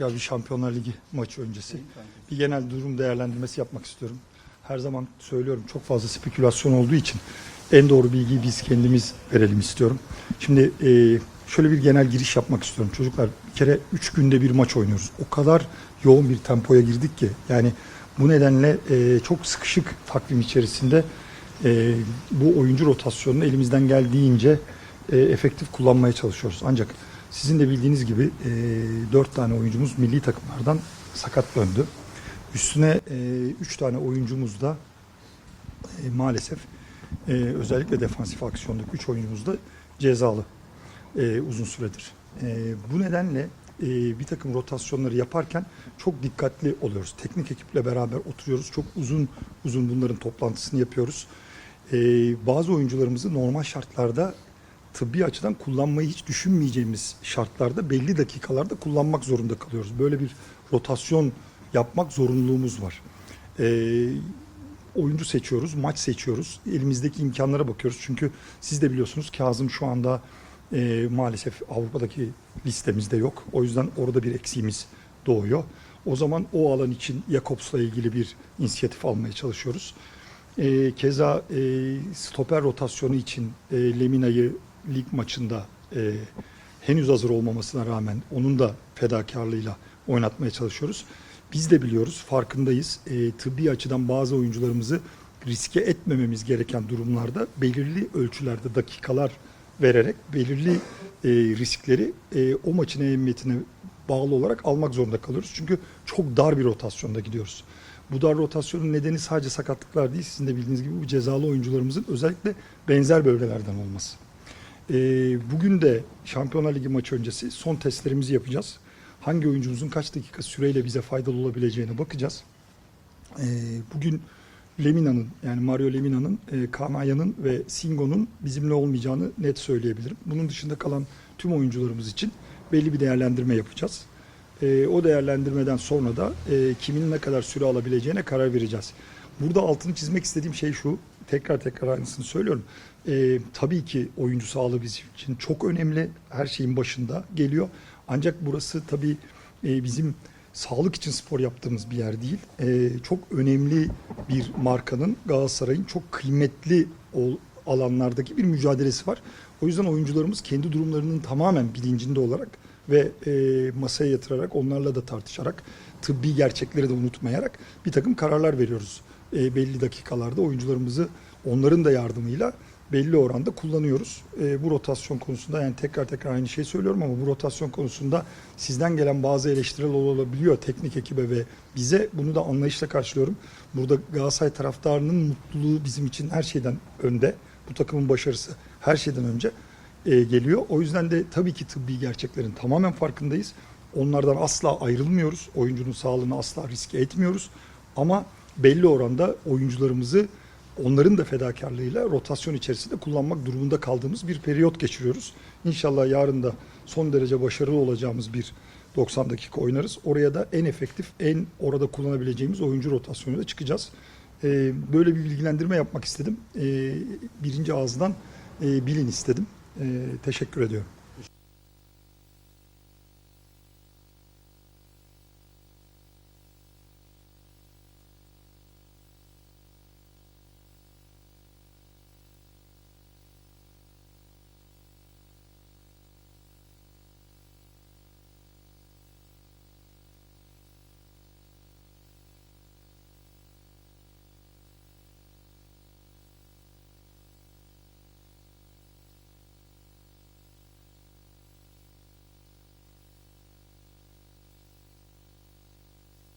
tekrar bir Şampiyonlar Ligi maçı öncesi. Bir genel durum değerlendirmesi yapmak istiyorum. Her zaman söylüyorum çok fazla spekülasyon olduğu için en doğru bilgiyi biz kendimiz verelim istiyorum. Şimdi e, şöyle bir genel giriş yapmak istiyorum. Çocuklar bir kere 3 günde bir maç oynuyoruz. O kadar yoğun bir tempoya girdik ki yani bu nedenle e, çok sıkışık takvim içerisinde e, bu oyuncu rotasyonunu elimizden geldiğince e, efektif kullanmaya çalışıyoruz. Ancak sizin de bildiğiniz gibi e, 4 tane oyuncumuz milli takımlardan sakat döndü. Üstüne 3 tane oyuncumuz da e, maalesef e, özellikle defansif aksiyondaki 3 oyuncumuz da cezalı e, uzun süredir. E, bu nedenle e, bir takım rotasyonları yaparken çok dikkatli oluyoruz. Teknik ekiple beraber oturuyoruz. Çok uzun uzun bunların toplantısını yapıyoruz. E, bazı oyuncularımızı normal şartlarda tıbbi açıdan kullanmayı hiç düşünmeyeceğimiz şartlarda belli dakikalarda kullanmak zorunda kalıyoruz. Böyle bir rotasyon yapmak zorunluluğumuz var. Ee, oyuncu seçiyoruz, maç seçiyoruz. Elimizdeki imkanlara bakıyoruz. Çünkü siz de biliyorsunuz Kazım şu anda e, maalesef Avrupa'daki listemizde yok. O yüzden orada bir eksiğimiz doğuyor. O zaman o alan için Jakobs'la ilgili bir inisiyatif almaya çalışıyoruz. E, keza e, stoper rotasyonu için e, Lemina'yı lig maçında e, henüz hazır olmamasına rağmen onun da fedakarlığıyla oynatmaya çalışıyoruz. Biz de biliyoruz, farkındayız. E, tıbbi açıdan bazı oyuncularımızı riske etmememiz gereken durumlarda belirli ölçülerde dakikalar vererek belirli e, riskleri e, o maçın ehemmiyetine bağlı olarak almak zorunda kalıyoruz. Çünkü çok dar bir rotasyonda gidiyoruz. Bu dar rotasyonun nedeni sadece sakatlıklar değil, sizin de bildiğiniz gibi bu cezalı oyuncularımızın özellikle benzer bölgelerden olması. E, bugün de Şampiyonlar Ligi maçı öncesi son testlerimizi yapacağız. Hangi oyuncumuzun kaç dakika süreyle bize faydalı olabileceğine bakacağız. E, bugün Lemina'nın yani Mario Lemina'nın, e, Kamaya'nın ve Singo'nun bizimle olmayacağını net söyleyebilirim. Bunun dışında kalan tüm oyuncularımız için belli bir değerlendirme yapacağız. E, o değerlendirmeden sonra da e, kimin ne kadar süre alabileceğine karar vereceğiz. Burada altını çizmek istediğim şey şu, tekrar tekrar aynısını söylüyorum. E, tabii ki oyuncu sağlığı bizim için çok önemli, her şeyin başında geliyor. Ancak burası tabii e, bizim sağlık için spor yaptığımız bir yer değil. E, çok önemli bir markanın Galatasaray'ın çok kıymetli ol, alanlardaki bir mücadelesi var. O yüzden oyuncularımız kendi durumlarının tamamen bilincinde olarak ve e, masaya yatırarak onlarla da tartışarak tıbbi gerçekleri de unutmayarak bir takım kararlar veriyoruz. E, belli dakikalarda oyuncularımızı onların da yardımıyla belli oranda kullanıyoruz. E, bu rotasyon konusunda yani tekrar tekrar aynı şeyi söylüyorum ama bu rotasyon konusunda sizden gelen bazı eleştiriler olabiliyor teknik ekibe ve bize bunu da anlayışla karşılıyorum. Burada Galatasaray taraftarının mutluluğu bizim için her şeyden önde. Bu takımın başarısı her şeyden önce e, geliyor. O yüzden de tabii ki tıbbi gerçeklerin tamamen farkındayız. Onlardan asla ayrılmıyoruz. Oyuncunun sağlığını asla riske etmiyoruz. Ama belli oranda oyuncularımızı onların da fedakarlığıyla rotasyon içerisinde kullanmak durumunda kaldığımız bir periyot geçiriyoruz. İnşallah yarın da son derece başarılı olacağımız bir 90 dakika oynarız. Oraya da en efektif, en orada kullanabileceğimiz oyuncu rotasyonuyla çıkacağız. Ee, böyle bir bilgilendirme yapmak istedim. Ee, birinci ağızdan e, bilin istedim. Ee, teşekkür ediyorum.